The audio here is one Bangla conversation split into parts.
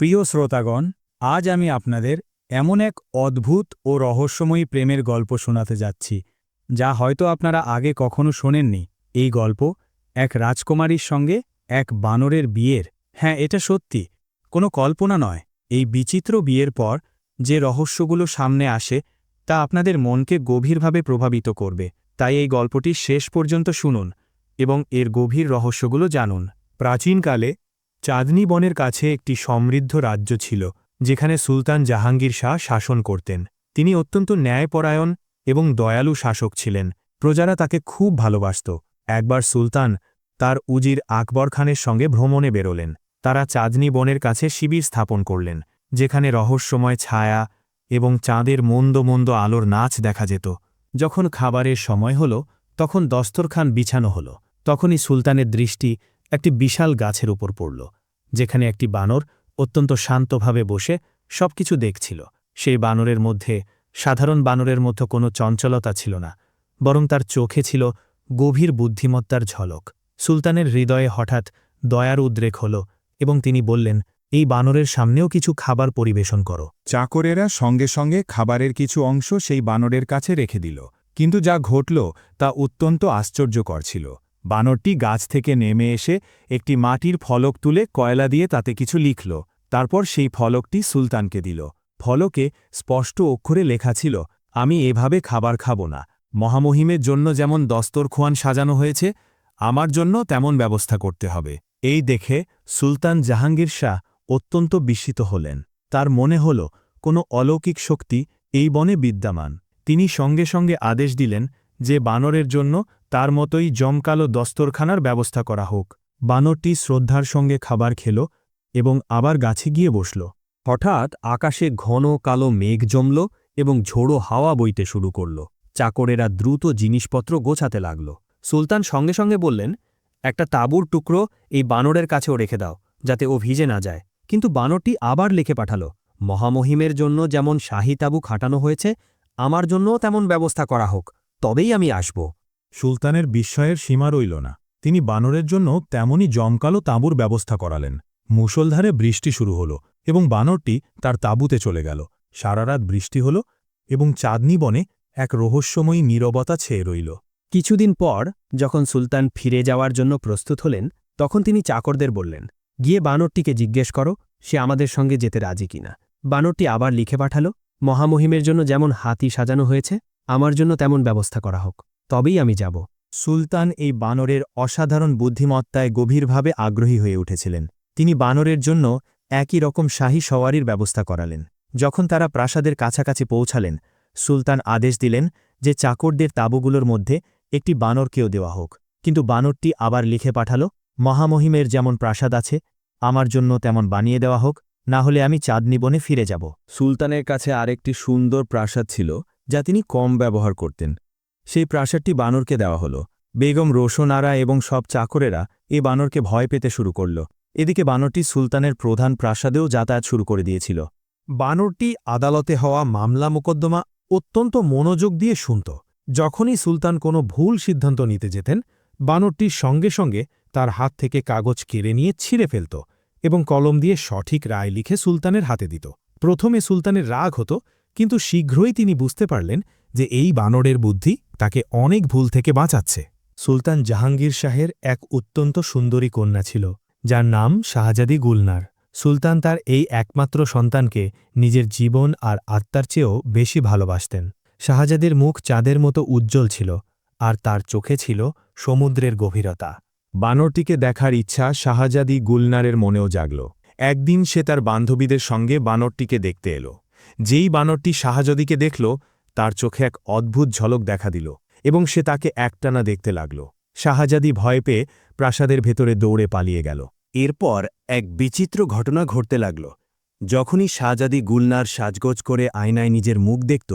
প্রিয় শ্রোতাগণ, আজ আমি আপনাদের এমন এক অদ্ভুত ও রহস্যময়ী প্রেমের গল্প শোনাতে যাচ্ছি, যা হয়তো আপনারা আগে কখনো শোনেননি। এই গল্প এক রাজকুমারীর সঙ্গে এক বানরের বিয়ের। হ্যাঁ এটা সত্যি, কোনো কল্পনা নয়। এই বিচিত্র বিয়ের পর যে রহস্যগুলো সামনে আসে, তা আপনাদের মনকে গভীরভাবে প্রভাবিত করবে। তাই এই গল্পটি শেষ পর্যন্ত শুনুন এবং এর গভীর রহস্যগুলো জানুন। প্রাচীনকালে চাঁদনী বনের কাছে একটি সমৃদ্ধ রাজ্য ছিল, যেখানে সুলতান জাহাঙ্গীর শাহ শাসন করতেন। তিনি অত্যন্ত ন্যায়পরায়ণ এবং দয়ালু শাসক ছিলেন। প্রজারা তাকে খুব ভালোবাসত। একবার সুলতান তার উজির আকবর খানের সঙ্গে ভ্রমণে বেরোলেন। তারা চাঁদনী বনের কাছে শিবির স্থাপন করলেন, যেখানে রহস্যময় ছায়া এবং চাঁদের মন্দ মন্দ আলোর নাচ দেখা যেত। যখন খাবারের সময় হল, তখন দস্তরখান বিছানো হল। তখনই সুলতানের দৃষ্টি একটি বিশাল গাছের উপর পড়ল, যেখানে একটি বানর অত্যন্ত শান্তভাবে বসে সবকিছু দেখছিল। সেই বানরের মধ্যে, সাধারণ বানরের মধ্যে কোনো চঞ্চলতা ছিল না, বরং তার চোখে ছিল গভীর বুদ্ধিমত্তার ঝলক। সুলতানের হৃদয়ে হঠাৎ দয়ার উদ্রেক হল এবং তিনি বললেন, এই বানরের সামনেও কিছু খাবার পরিবেশন করো। চাকরেরা সঙ্গে সঙ্গে খাবারের কিছু অংশ সেই বানরের কাছে রেখে দিল, কিন্তু যা ঘটল তা অত্যন্ত আশ্চর্যকর ছিল। বানরটি গাছ থেকে নেমে এসে একটি মাটির ফলক তুলে কয়লা দিয়ে তাতে কিছু লিখল। তারপর সেই ফলকটি সুলতানকে দিল। ফলকে স্পষ্ট অক্ষরে লেখা ছিল, আমি এভাবে খাবার খাব না। মহামহিমের জন্য যেমন দস্তরখোয়ান সাজানো হয়েছে, আমার জন্য তেমন ব্যবস্থা করতে হবে এই দেখে সুলতান জাহাঙ্গীর শাহ অত্যন্ত বিস্মিত হলেন। তার মনে হল, কোনো অলৌকিক শক্তি এই বনে বিদ্যমান তিনি সঙ্গে সঙ্গে আদেশ দিলেন যে বানরের জন্য তার মতোই জমকালো দস্তরখানার ব্যবস্থা করা হোক। বানরটি শ্রদ্ধার সঙ্গে খাবার খেল এবং আবার গাছে গিয়ে বসল। হঠাৎ আকাশে ঘন কালো মেঘ জমল এবং ঝোড়ো হাওয়া বইতে শুরু করল। চাকরেরা দ্রুত জিনিসপত্র গোছাতে লাগল। সুলতান সঙ্গে সঙ্গে বললেন, একটা তাঁবুর টুকরো এই বানরের কাছেও রেখে দাও, যাতে ও ভিজে না যায়। কিন্তু বানরটি আবার লিখে পাঠাল, মহামহিমের জন্য যেমন শাহী তাঁবু খাটানো হয়েছে, আমার জন্যও তেমন ব্যবস্থা করা হোক, তবেই আমি আসব। সুলতানের বিস্ময়ের সীমা রইল না। তিনি বানরের জন্য তেমনই জমকালো তাঁবুর ব্যবস্থা করালেন। মুষলধারে বৃষ্টি শুরু হল এবং বানরটি তার তাঁবুতে চলে গেল। সারারাত বৃষ্টি হল এবং চাঁদনি বনে এক রহস্যময়ী নীরবতা ছেয়ে রইল। কিছুদিন পর যখন সুলতান ফিরে যাওয়ার জন্য প্রস্তুত হলেন, তখন তিনি চাকরদের বললেন, গিয়ে বানরটিকে জিজ্ঞেস করো, সে আমাদের সঙ্গে যেতে রাজি কিনা বানরটি আবার লিখে পাঠাল, মহামহিমের জন্য যেমন হাতি সাজানো হয়েছে, আমার জন্য তেমন ব্যবস্থা করা হোক। তবেই আমি যাব। সুলতান এই বানরের অসাধারণ বুদ্ধিমত্তায় গভীরভাবে আগ্রহী হয়ে উঠেছিলেন। তিনি বানরের জন্য একই রকম শাহী সওয়ারির ব্যবস্থা করালেন। যখন তারা প্রাসাদের কাছাকাছি পৌঁছালেন, সুলতান আদেশ দিলেন যে চাকরদের তাঁবুগুলোর মধ্যে একটি বানরকেও দেওয়া হোক। কিন্তু বানরটি আবার লিখে পাঠাল, মহামহিমের যেমন প্রাসাদ আছে, আমার জন্য তেমন বানিয়ে দেওয়া হোক, না হলে আমি চাঁদনি বনে ফিরে যাব। সুলতানের কাছে আরেকটি সুন্দর প্রাসাদ ছিল, যা তিনি কম ব্যবহার করতেন। সেই প্রাসাদটি বানরকে দেওয়া হল। বেগম রোশনারা এবং সব চাকরেরা এ বানরকে ভয় পেতে শুরু করল। এদিকে বানরটি সুলতানের প্রধান প্রাসাদেও যাতায়াত শুরু করে দিয়েছিল। বানরটি আদালতে হওয়া মামলা মোকদ্দমা অত্যন্ত মনোযোগ দিয়ে শুনত। যখনই সুলতান কোনো ভুল সিদ্ধান্ত নিতে যেতেন বানরটির সঙ্গে সঙ্গে তার হাত থেকে কাগজ কেড়ে নিয়ে ছিঁড়ে ফেলত এবং কলম দিয়ে সঠিক রায় লিখে সুলতানের হাতে দিত। প্রথমে সুলতানের রাগ হতো, কিন্তু শীঘ্রই তিনি বুঝতে পারলেন যে এই বানরের বুদ্ধি তাকে অনেক ভুল থেকে বাঁচাচ্ছে। সুলতান জাহাঙ্গীর শাহের এক অত্যন্ত সুন্দরী কন্যা ছিল, যার নাম শাহজাদি গুলনার। সুলতান তার এই একমাত্র সন্তানকে নিজের জীবন আর আত্মার চেয়েও বেশি ভালোবাসতেন। শাহজাদির মুখ চাঁদের মতো উজ্জ্বল ছিল আর তার চোখে ছিল সমুদ্রের গভীরতা। বানরটিকে দেখার ইচ্ছা শাহজাদি গুলনারের মনেও জাগল। একদিন সে তার বান্ধবীদের সঙ্গে বানরটিকে দেখতে এলো। যেই বানরটি শাহজাদিকে দেখল তার চোখে এক অদ্ভুত ঝলক দেখা দিল এবং সে তাকে একটানা দেখতে লাগল। শাহজাদি ভয় পেয়ে প্রাসাদের ভেতরে দৌড়ে পালিয়ে গেল। এরপর এক বিচিত্র ঘটনা ঘটতে লাগল। যখনই শাহজাদি গুলনার সাজগোজ করে আয়নায় নিজের মুখ দেখত,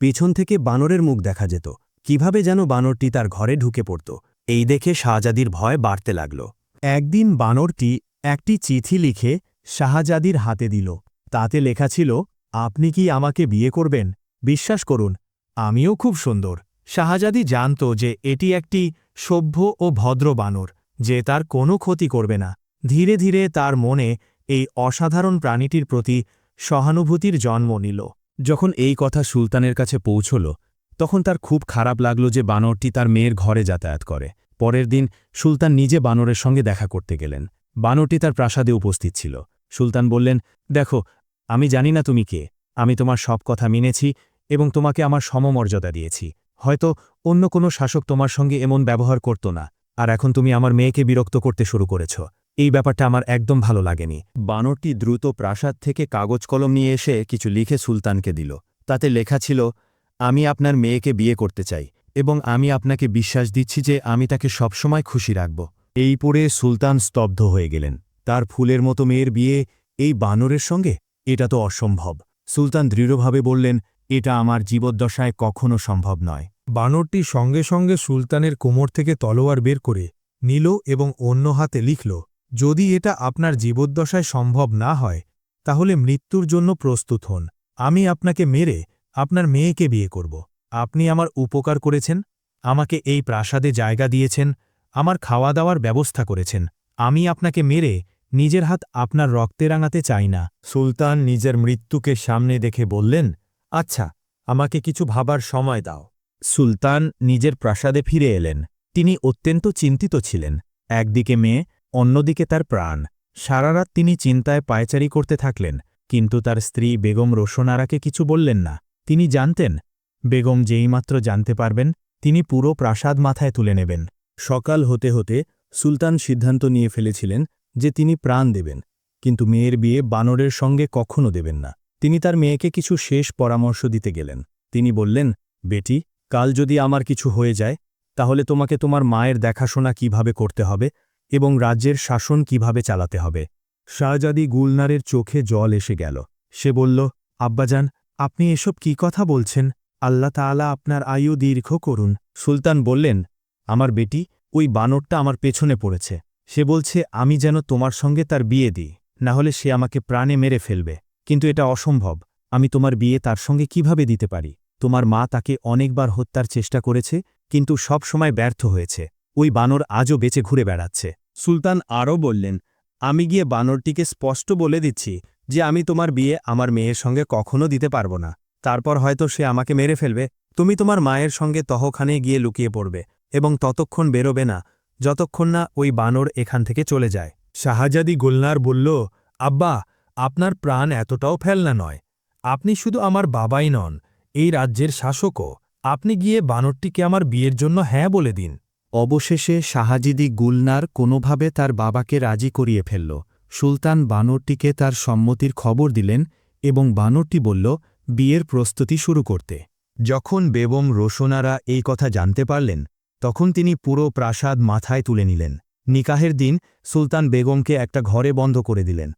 পেছন থেকে বানরের মুখ দেখা যেত। কীভাবে যেন বানরটি তার ঘরে ঢুকে পড়ত। এই দেখে শাহজাদির ভয় বাড়তে লাগল। একদিন বানরটি একটি চিঠি লিখে শাহজাদির হাতে দিল। তাতে লেখা ছিল, আপনি কি আমাকে বিয়ে করবেন? বিশ্বাস করুন, আমিও খুব সুন্দর। শাহজাদি জানত যে এটি একটি সভ্য ও ভদ্র বানর, যে তার কোনো ক্ষতি করবে না। ধীরে ধীরে তার মনে এই অসাধারণ প্রাণীটির প্রতি সহানুভূতির জন্ম নিল। যখন এই কথা সুলতানের কাছে পৌঁছল, তখন তার খুব খারাপ লাগল যে বানরটি তার মেয়ের ঘরে যাতায়াত করে। পরের দিন সুলতান নিজে বানরের সঙ্গে দেখা করতে গেলেন। বানরটি তার প্রাসাদে উপস্থিত ছিল। সুলতান বললেন, দেখো, আমি জানি না তুমি কে। আমি তোমার সব কথা মেনেছি এবং তোমাকে আমার সমমর্যাদা দিয়েছি। হয়তো অন্য কোনো শাসক তোমার সঙ্গে এমন ব্যবহার করত না, আর এখন তুমি আমার মেয়েকে বিরক্ত করতে শুরু করেছ। এই ব্যাপারটা আমার একদম ভালো লাগেনি। বানরটি দ্রুত প্রাসাদ থেকে কাগজ কলম নিয়ে এসে কিছু লিখে সুলতানকে দিল। তাতে লেখা ছিল, আমি আপনার মেয়েকে বিয়ে করতে চাই, এবং আমি আপনাকে বিশ্বাস দিচ্ছি যে আমি তাকে সবসময় খুশি রাখব। এই পড়ে সুলতান স্তব্ধ হয়ে গেলেন। তার ফুলের মতো মেয়ের বিয়ে এই বানরের সঙ্গে? এটা তো অসম্ভব। সুলতান দৃঢ়ভাবে বললেন এটা আমার জীবদ্দশায় কখনো সম্ভব নয়। বানরটি সঙ্গে সঙ্গে সুলতানের কোমর থেকে তলোয়ার বের করে নিল এবং অন্য হাতে লিখল, যদি এটা আপনার জীবদ্দশায় সম্ভব না হয়, তাহলে মৃত্যুর জন্য প্রস্তুত হন। আমি আপনাকে মেরে আপনার মেয়েকে বিয়ে করব। আপনি আমার উপকার করেছেন, আমাকে এই প্রাসাদে জায়গা দিয়েছেন, আমার খাওয়া দাওয়ার ব্যবস্থা করেছেন। আমি আপনাকে মেরে নিজের হাত আপনার রক্তে রাঙাতে চাই না। সুলতান নিজের মৃত্যুকে সামনে দেখে বললেন আচ্ছা আমাকে কিছু ভাবার সময় দাও। সুলতান নিজের প্রাসাদে ফিরে এলেন। তিনি অত্যন্ত চিন্তিত ছিলেন। একদিকে মেয়ে, অন্যদিকে তার প্রাণ। সারারাত তিনি চিন্তায় পায়চারি করতে থাকলেন, কিন্তু তার স্ত্রী বেগম রোশনারাকে কিছু বললেন না। তিনি জানতেন, বেগম যেইমাত্র জানতে পারবেন, তিনি পুরো প্রাসাদ মাথায় তুলে নেবেন। সকাল হতে হতে সুলতান সিদ্ধান্ত নিয়ে ফেলেছিলেন যে তিনি প্রাণ দেবেন, কিন্তু মেয়ের বিয়ে বানরের সঙ্গে কখনো দেবেন না। তিনি তার মেয়েকে কিছু শেষ পরামর্শ দিতে গেলেন। তিনি বললেন, বেটি, কাল যদি আমার কিছু হয়ে যায়, তাহলে তোমাকে তোমার মায়ের দেখাশোনা কীভাবে করতে হবে এবং রাজ্যের শাসন কীভাবে চালাতে হবে? শাহজাদি গুলনারের চোখে জল এসে গেল। সে বলল, আব্বাজান, আপনি এসব কি কথা বলছেন? আল্লাহ তাআলা আপনার আয়ু দীর্ঘ করুন। সুলতান বললেন, আমার বেটি, ওই বানরটা আমার পেছনে পড়েছে। সে বলছে, আমি যেন তোমার সঙ্গে তার বিয়ে দিই না হলে সে আমাকে প্রাণে মেরে ফেলবে। কিন্তু এটা অসম্ভব। আমি তোমার বিয়ে তার সঙ্গে কীভাবে দিতে পারি? তোমার মা তাকে অনেকবার হত্যার চেষ্টা করেছে, কিন্তু সব সময় ব্যর্থ হয়েছে। ওই বানর আজও বেঁচে ঘুরে বেড়াচ্ছে। সুলতান আরও বললেন, আমি গিয়ে বানরটিকে স্পষ্ট বলে দিচ্ছি যে আমি তোমার বিয়ে আমার মেয়ের সঙ্গে কখনো দিতে পারব না। তারপর হয়তো সে আমাকে মেরে ফেলবে। তুমি তোমার মায়ের সঙ্গে তহখানে গিয়ে লুকিয়ে পড়বে এবং ততক্ষণ বেরোবে না, যতক্ষণ না ওই বানর এখান থেকে চলে যায়। শাহজাদি গুলনার বলল, আব্বা আপনার প্রাণ এতটাও ফেলনা নয়। আপনি শুধু আমার বাবাই নন এই রাজ্যের শাসকও। আপনি গিয়ে বানরটিকে আমার বিয়ের জন্য হ্যাঁ বলে দিন। অবশেষে শাহাজিদি গুলনার কোনোভাবে তার বাবাকে রাজি করিয়ে ফেলল। সুলতান বানরটিকে তার সম্মতির খবর দিলেন এবং বানরটি বলল বিয়ের প্রস্তুতি শুরু করতে। যখন বেবম রোশনারা এই কথা জানতে পারলেন তখন তিনি পুরো প্রাসাদ মাথায় তুলে নিলেন। নিকাহের দিন সুলতান বেগমকে একটা ঘরে বন্ধ করে দিলেন।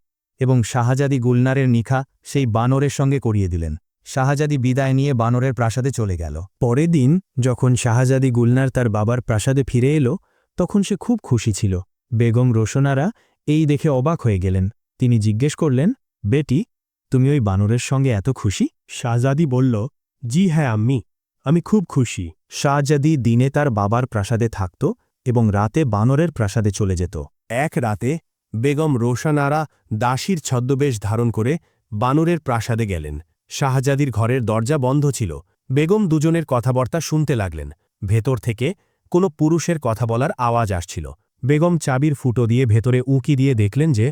এবং শাহজাদি গুলনারের নিখা সেই বানরের সঙ্গে করিয়ে দিলেন। শাহজাদি বিদায় নিয়ে বানরের প্রাসাদে চলে গেল। পরের দিন যখন শাহজাদি গুলনার তার বাবার প্রাসাদে ফিরে এলো, তখন সে খুব খুশি ছিল। বেগম রোশনারা এই দেখে অবাক হয়ে গেলেন। তিনি জিজ্ঞেস করলেন, বেটি, তুমি ওই বানরের সঙ্গে এত খুশি? শাহজাদি বলল, জি হ্যাঁ আম্মি, আমি খুব খুশি। শাহজাদি দিনে তার বাবার প্রাসাদে থাকত এবং রাতে বানরের প্রাসাদে চলে যেত। এক রাতে বেগম রোশানারা দাসীর ছদ্মবেশ ধারণ করে বানরের প্রাসাদে গেলেন। শাহজাদির ঘরের দরজা বন্ধ ছিল। বেগম দুজনের কথাবার্তা শুনতে লাগলেন। ভেতর থেকে কোনো পুরুষের কথা বলার আওয়াজ আসছিল। বেগম চাবির ফুটো দিয়ে ভেতরে উঁকি দিয়ে দেখলেন যে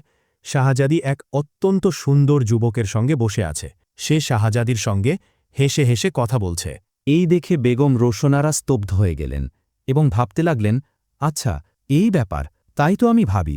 শাহজাদি এক অত্যন্ত সুন্দর যুবকের সঙ্গে বসে আছে। সে শাহজাদির সঙ্গে হেসে হেসে কথা বলছে। এই দেখে বেগম রোশনারা স্তব্ধ হয়ে গেলেন এবং ভাবতে লাগলেন আচ্ছা এই ব্যাপার, তাই তো আমি ভাবি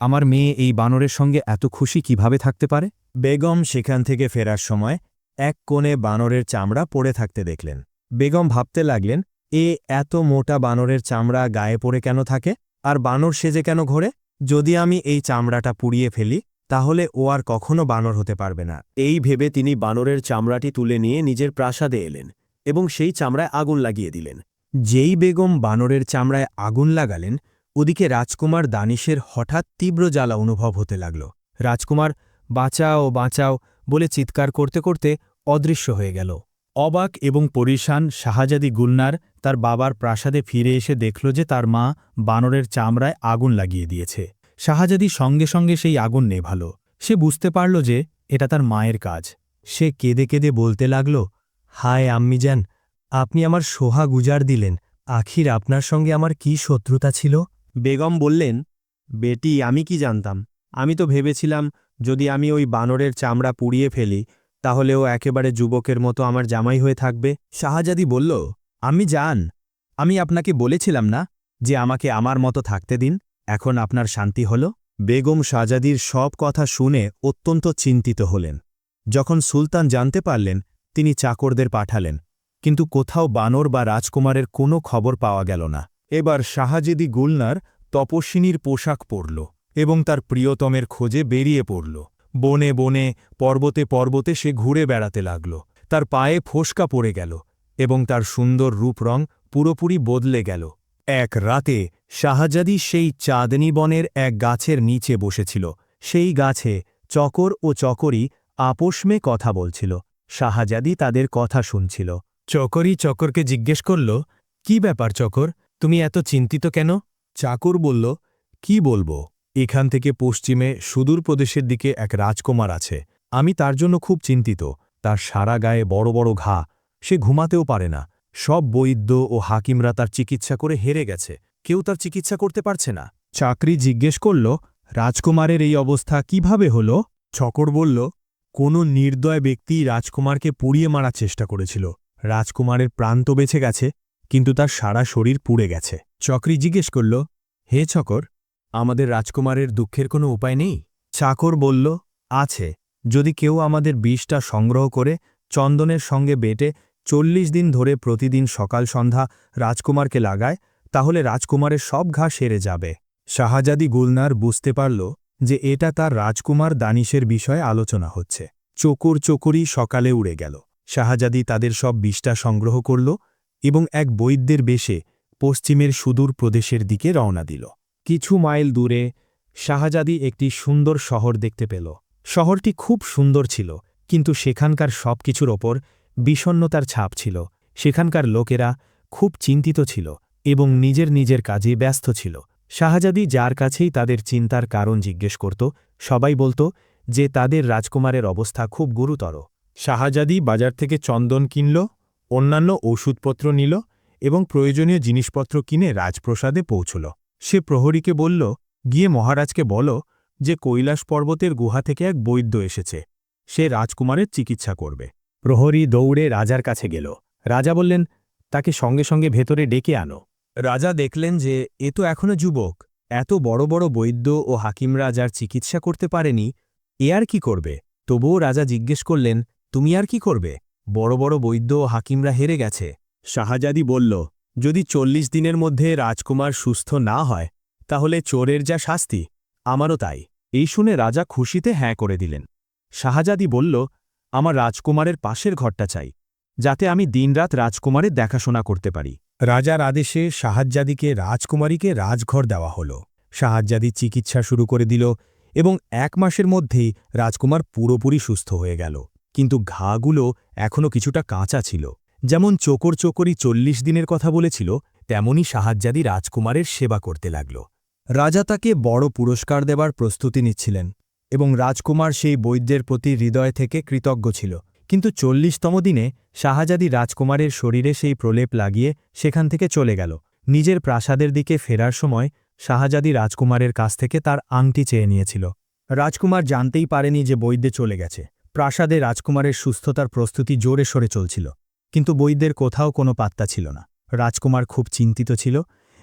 আমার মেয়ে এই বানরের সঙ্গে এত খুশি কীভাবে থাকতে পারে? বেগম সেখান থেকে ফেরার সময় এক কোণে বানরের চামড়া পড়ে থাকতে দেখলেন। বেগম ভাবতে লাগলেন, এ এত মোটা বানরের চামড়া গায়ে পড়ে কেন থাকে? আর বানর সেজে কেন ঘোরে? যদি আমি এই চামড়াটা পুড়িয়ে ফেলি, তাহলে ও আর কখনো বানর হতে পারবে না। এই ভেবে তিনি বানরের চামড়াটি তুলে নিয়ে নিজের প্রাসাদে এলেন এবং সেই চামড়ায় আগুন লাগিয়ে দিলেন। যেই বেগম বানরের চামড়ায় আগুন লাগালেন ওদিকে রাজকুমার দানিশের হঠাৎ তীব্র জ্বালা অনুভব হতে লাগল। রাজকুমার, বাঁচাও বাঁচাও, বলে চিৎকার করতে করতে অদৃশ্য হয়ে গেল। অবাক এবং পরিশান শাহজাদি গুলনার তার বাবার প্রাসাদে ফিরে এসে দেখল যে তার মা বানরের চামড়ায় আগুন লাগিয়ে দিয়েছে। শাহজাদি সঙ্গে সঙ্গে সেই আগুন নেভাল। সে বুঝতে পারল যে এটা তার মায়ের কাজ। সে কেঁদে কেঁদে বলতে লাগল, হায় আম্মিজান আপনি আমার সোহা গুজার দিলেন। আখির আপনার সঙ্গে আমার কি শত্রুতা ছিল? বেগম বললেন, বেটি, আমি কি জানতাম? আমি তো ভেবেছিলাম, যদি আমি ওই বানরের চামড়া পুড়িয়ে ফেলি, তাহলে ও একেবারে যুবকের মতো আমার জামাই হয়ে থাকবে। শাহজাদি বলল, আমি জান, আমি আপনাকে বলেছিলাম না যে আমাকে আমার মতো থাকতে দিন, এখন আপনার শান্তি হল? বেগম শাহজাদির সব কথা শুনে অত্যন্ত চিন্তিত হলেন। যখন সুলতান জানতে পারলেন, তিনি চাকরদের পাঠালেন, কিন্তু কোথাও বানর বা রাজকুমারের কোনো খবর পাওয়া গেল না। এবার শাহজেদি গুলনার তপস্বিনীর পোশাক পরল এবং তার প্রিয়তমের খোঁজে বেরিয়ে পড়ল। বনে বনে, পর্বতে পর্বতে সে ঘুরে বেড়াতে লাগল। তার পায়ে ফোসকা পড়ে গেল এবং তার সুন্দর রূপরং পুরোপুরি বদলে গেল। এক রাতে শাহজাদি সেই চাঁদনী বনের এক গাছের নিচে বসেছিল। সেই গাছে চকর ও চকরি আপোষমে কথা বলছিল। শাহজাদি তাদের কথা শুনছিল। চকরই চকরকে জিজ্ঞেস করল, কি ব্যাপার চকর? তুমি এত চিন্তিত কেন? চাকর বলল, কি বলব? এখান থেকে পশ্চিমে সুদূর প্রদেশের দিকে এক রাজকুমার আছে। আমি তার জন্য খুব চিন্তিত। তার সারা গায়ে বড় বড় ঘা। সে ঘুমাতেও পারে না। সব বৈদ্য ও হাকিমরা তার চিকিৎসা করে হেরে গেছে। কেউ তার চিকিৎসা করতে পারছে না। চাকরি জিজ্ঞেস করল, রাজকুমারের এই অবস্থা কীভাবে হল? ছকর বলল, কোনো নির্দয় ব্যক্তি রাজকুমারকে পুড়িয়ে মারার চেষ্টা করেছিল। রাজকুমারের প্রাণ তো গেছে। কিন্তু তার সারা শরীর পুড়ে গেছে। চক্রি জিজ্ঞেস করল, হে চকর, আমাদের রাজকুমারের দুঃখের কোনো উপায় নেই? চাকর বলল, আছে, যদি কেউ আমাদের বিষটা সংগ্রহ করে চন্দনের সঙ্গে বেটে চল্লিশ দিন ধরে প্রতিদিন সকাল সন্ধ্যা রাজকুমারকে লাগায়, তাহলে রাজকুমারের সব ঘা সেরে যাবে। শাহজাদি গুলনার বুঝতে পারল যে এটা তার রাজকুমার দানিশের বিষয়ে আলোচনা হচ্ছে। চকুর চকুরি সকালে উড়ে গেল। শাহজাদি তাদের সব বিষটা সংগ্রহ করল এবং এক বৈদ্যের বেশে পশ্চিমের সুদূর প্রদেশের দিকে রওনা দিল। কিছু মাইল দূরে শাহজাদি একটি সুন্দর শহর দেখতে পেল। শহরটি খুব সুন্দর ছিল, কিন্তু সেখানকার সব কিছুর ওপর বিষণ্নতার ছাপ ছিল। সেখানকার লোকেরা খুব চিন্তিত ছিল এবং নিজের নিজের কাজে ব্যস্ত ছিল। শাহজাদি যার কাছেই তাদের চিন্তার কারণ জিজ্ঞেস করত, সবাই বলত যে তাদের রাজকুমারের অবস্থা খুব গুরুতর। শাহজাদি বাজার থেকে চন্দন কিনল অন্যান্য ওষুধপত্র নিল এবং প্রয়োজনীয় জিনিসপত্র কিনে রাজপ্রসাদে পৌঁছল। সে প্রহরীকে বলল, গিয়ে মহারাজকে বল যে কৈলাস পর্বতের গুহা থেকে এক বৈদ্য এসেছে। সে রাজকুমারের চিকিৎসা করবে। প্রহরী দৌড়ে রাজার কাছে গেল। রাজা বললেন, তাকে সঙ্গে সঙ্গে ভেতরে ডেকে আনো। রাজা দেখলেন যে এ তো এখনও যুবক। এত বড় বড় বৈদ্য ও হাকিমরা যার চিকিৎসা করতে পারেনি, এ আর কি করবে? তবুও রাজা জিজ্ঞেস করলেন, তুমি আর কি করবে? বড় বড় বৈদ্য ও হাকিমরা হেরে গেছে। শাহজাদি বলল, যদি চল্লিশ দিনের মধ্যে রাজকুমার সুস্থ না হয়, তাহলে চোরের যা শাস্তি, আমারও তাই। এই শুনে রাজা খুশিতে হ্যাঁ করে দিলেন। শাহজাদি বলল, আমার রাজকুমারের পাশের ঘরটা চাই, যাতে আমি দিনরাত রাজকুমারের দেখাশোনা করতে পারি। রাজার আদেশে শাহাজ্জাদিকে রাজকুমারীকে রাজঘর দেওয়া হল। শাহাজ্জাদি চিকিৎসা শুরু করে দিল এবং এক মাসের মধ্যেই রাজকুমার পুরোপুরি সুস্থ হয়ে গেল। কিন্তু ঘাগুলো এখনও কিছুটা কাঁচা ছিল। যেমন চোকর চোকরি চল্লিশ দিনের কথা বলেছিল তেমনই সাহাজ্জাদি রাজকুমারের সেবা করতে লাগল। রাজা তাকে বড় পুরস্কার দেবার প্রস্তুতি নিচ্ছিলেন, এবং রাজকুমার সেই বৈদ্যের প্রতি হৃদয় থেকে কৃতজ্ঞ ছিল। কিন্তু চল্লিশতম দিনে শাহজাদি রাজকুমারের শরীরে সেই প্রলেপ লাগিয়ে সেখান থেকে চলে গেল। নিজের প্রাসাদের দিকে ফেরার সময় শাহজাদি রাজকুমারের কাছ থেকে তার আংটি চেয়ে নিয়েছিল। রাজকুমার জানতেই পারেনি যে বৈদ্যে চলে গেছে। প্রাসাদে রাজকুমারের সুস্থতার প্রস্তুতি জোরে সরে চলছিল, কিন্তু বৈদ্যের কোথাও কোনো পাত্তা ছিল না। রাজকুমার খুব চিন্তিত ছিল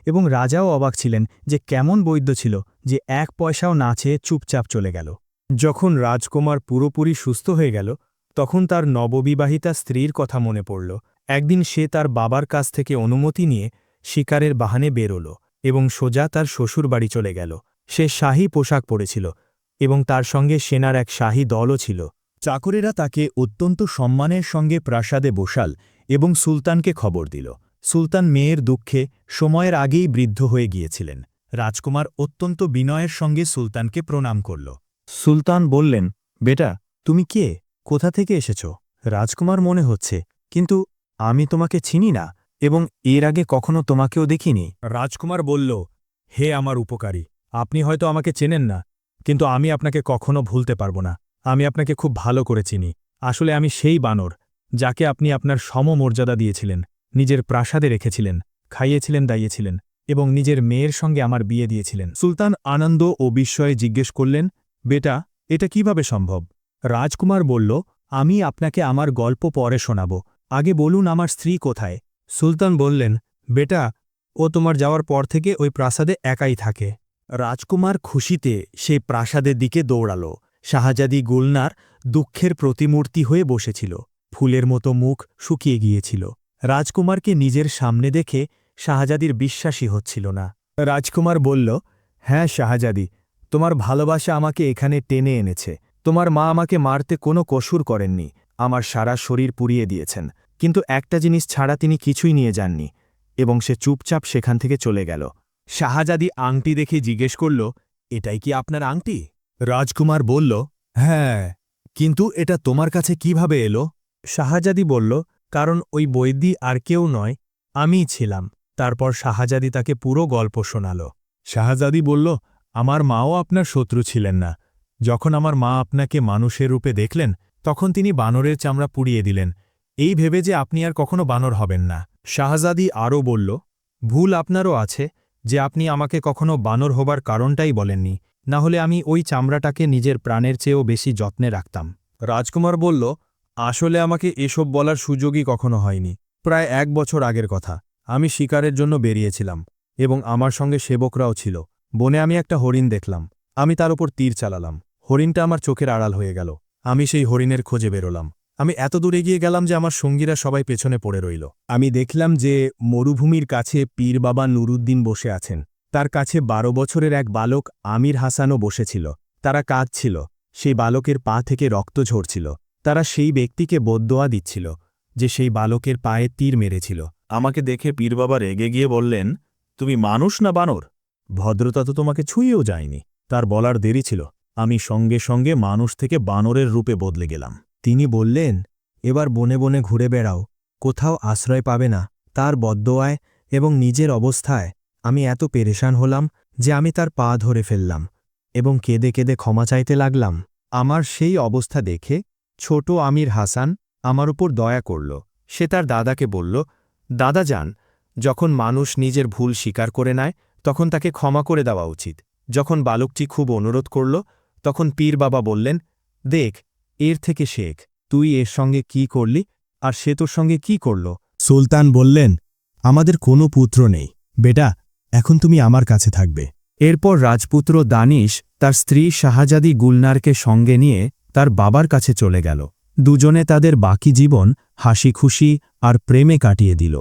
এবং রাজাও অবাক ছিলেন যে কেমন বৈদ্য ছিল যে এক পয়সাও না চেয়ে চুপচাপ চলে গেল। যখন রাজকুমার পুরোপুরি সুস্থ হয়ে গেল, তখন তার নববিবাহিতা স্ত্রীর কথা মনে পড়ল। একদিন সে তার বাবার কাছ থেকে অনুমতি নিয়ে শিকারের বাহানে বেরোল এবং সোজা তার শ্বশুর বাড়ি চলে গেল। সে শাহী পোশাক পরেছিল এবং তার সঙ্গে সেনার এক শাহী দলও ছিল। চাকরেরা তাকে অত্যন্ত সম্মানের সঙ্গে প্রাসাদে বসাল এবং সুলতানকে খবর দিল। সুলতান মেয়ের দুঃখে সময়ের আগেই বৃদ্ধ হয়ে গিয়েছিলেন। রাজকুমার অত্যন্ত বিনয়ের সঙ্গে সুলতানকে প্রণাম করল। সুলতান বললেন, বেটা, তুমি কে? কোথা থেকে এসেছ? রাজকুমার মনে হচ্ছে, কিন্তু আমি তোমাকে চিনি না এবং এর আগে কখনো তোমাকেও দেখিনি। রাজকুমার বলল, হে আমার উপকারী, আপনি হয়তো আমাকে চেনেন না, কিন্তু আমি আপনাকে কখনো ভুলতে পারব না। আমি আপনাকে খুব ভালো করে চিনি। আসলে আমি সেই বানর, যাকে আপনি আপনার সমমর্যাদা দিয়েছিলেন, নিজের প্রাসাদে রেখেছিলেন, খাইয়েছিলেন, দাইয়েছিলেন এবং নিজের মেয়ের সঙ্গে আমার বিয়ে দিয়েছিলেন। সুলতান আনন্দ ও বিস্ময়ে জিজ্ঞেস করলেন, বেটা, এটা কীভাবে সম্ভব? রাজকুমার বলল, আমি আপনাকে আমার গল্প পরে শোনাব। আগে বলুন আমার স্ত্রী কোথায়? সুলতান বললেন, বেটা, ও তোমার যাওয়ার পর থেকে ওই প্রাসাদে একাই থাকে। রাজকুমার খুশিতে সেই প্রাসাদের দিকে দৌড়াল। শাহজাদি গুলনার দুঃখের প্রতিমূর্তি হয়ে বসেছিল, ফুলের মতো মুখ শুকিয়ে গিয়েছিল। রাজকুমারকে নিজের সামনে দেখে শাহজাদির বিশ্বাসী হচ্ছিল না। রাজকুমার বলল হ্যাঁ শাহজাদি, তোমার ভালোবাসা আমাকে এখানে টেনে এনেছে। তোমার মা আমাকে মারতে কোনো কসুর করেননি, আমার সারা শরীর পুড়িয়ে দিয়েছেন। কিন্তু একটা জিনিস ছাড়া তিনি কিছুই নিয়ে যাননি এবং সে চুপচাপ সেখান থেকে চলে গেল। শাহজাদি আংটি দেখে জিজ্ঞেস করল, এটাই কি আপনার আংটি? রাজকুমার বলল হ্যাঁ কিন্তু এটা তোমার কাছে কীভাবে এলো? শাহজাদি বলল, কারণ ওই বৈদ্যি আর কেউ নয়, আমিই ছিলাম। তারপর শাহজাদি তাকে পুরো গল্প শোনাল। শাহজাদি বলল, আমার মাও আপনার শত্রু ছিলেন না। যখন আমার মা আপনাকে মানুষের রূপে দেখলেন, তখন তিনি বানরের চামড়া পুড়িয়ে দিলেন। এই ভেবে যে আপনি আর কখনো বানর হবেন না। শাহজাদি আরও বলল, ভুল আপনারও আছে যে আপনি আমাকে কখনো বানর হবার কারণটাই বলেননি, না হলে আমি ওই চামড়াটাকে নিজের প্রাণের চেয়েও বেশি যত্নে রাখতাম। রাজকুমার বলল, আসলে আমাকে এসব বলার সুযোগই কখনো হয়নি। প্রায় এক বছর আগের কথা। আমি শিকারের জন্য বেরিয়েছিলাম এবং আমার সঙ্গে সেবকরাও ছিল। বনে আমি একটা হরিণ দেখলাম। আমি তার ওপর তীর চালালাম। হরিণটা আমার চোখের আড়াল হয়ে গেল। আমি সেই হরিণের খোঁজে বেরোলাম। আমি এত দূরে গিয়ে গেলাম যে আমার সঙ্গীরা সবাই পেছনে পড়ে রইল। আমি দেখলাম যে মরুভূমির কাছে পীর বাবা নুরুদ্দিন বসে আছেন। তার কাছে বারো বছরের এক বালক আমির হাসানও বসেছিল। তারা কাঁদছিল। সেই বালকের পা থেকে রক্ত ঝরছিল। তারা সেই ব্যক্তিকে বদোয়া দিচ্ছিল যে সেই বালকের পায়ে তীর মেরেছিল। আমাকে দেখে পীর বাবা রেগে গিয়ে বললেন, তুমি মানুষ না বানর? ভদ্রতা তো তোমাকে ছুঁয়েও যায়নি। তার বলার দেরি ছিল। আমি সঙ্গে সঙ্গে মানুষ থেকে বানরের রূপে বদলে গেলাম। তিনি বললেন, এবার বনে বনে ঘুরে বেড়াও, কোথাও আশ্রয় পাবে না, তার বদ্দোয়ায় এবং নিজের অবস্থায়। আমি এত পেরেশান হলাম যে আমি তার পা ধরে ফেললাম এবং কেঁদে কেঁদে ক্ষমা চাইতে লাগলাম। আমার সেই অবস্থা দেখে ছোট আমির হাসান আমার উপর দয়া করল। সে তার দাদাকে বলল, দাদা যান, যখন মানুষ নিজের ভুল স্বীকার করে নেয়, তখন তাকে ক্ষমা করে দেওয়া উচিত। যখন বালকটি খুব অনুরোধ করল, তখন পীর বাবা বললেন, দেখ এর থেকে শেখ, তুই এর সঙ্গে কি করলি, আর সে তোর সঙ্গে কি করল? সুলতান বললেন, আমাদের কোনো পুত্র নেই। বেটা, এখন তুমি আমার কাছে থাকবে। এরপর রাজপুত্র দানিশ তার স্ত্রী শাহজাদি গুলনারকে সঙ্গে নিয়ে তার বাবার কাছে চলে গেল। দুজনে তাদের বাকি জীবন হাসি খুশি আর প্রেমে কাটিয়ে দিল।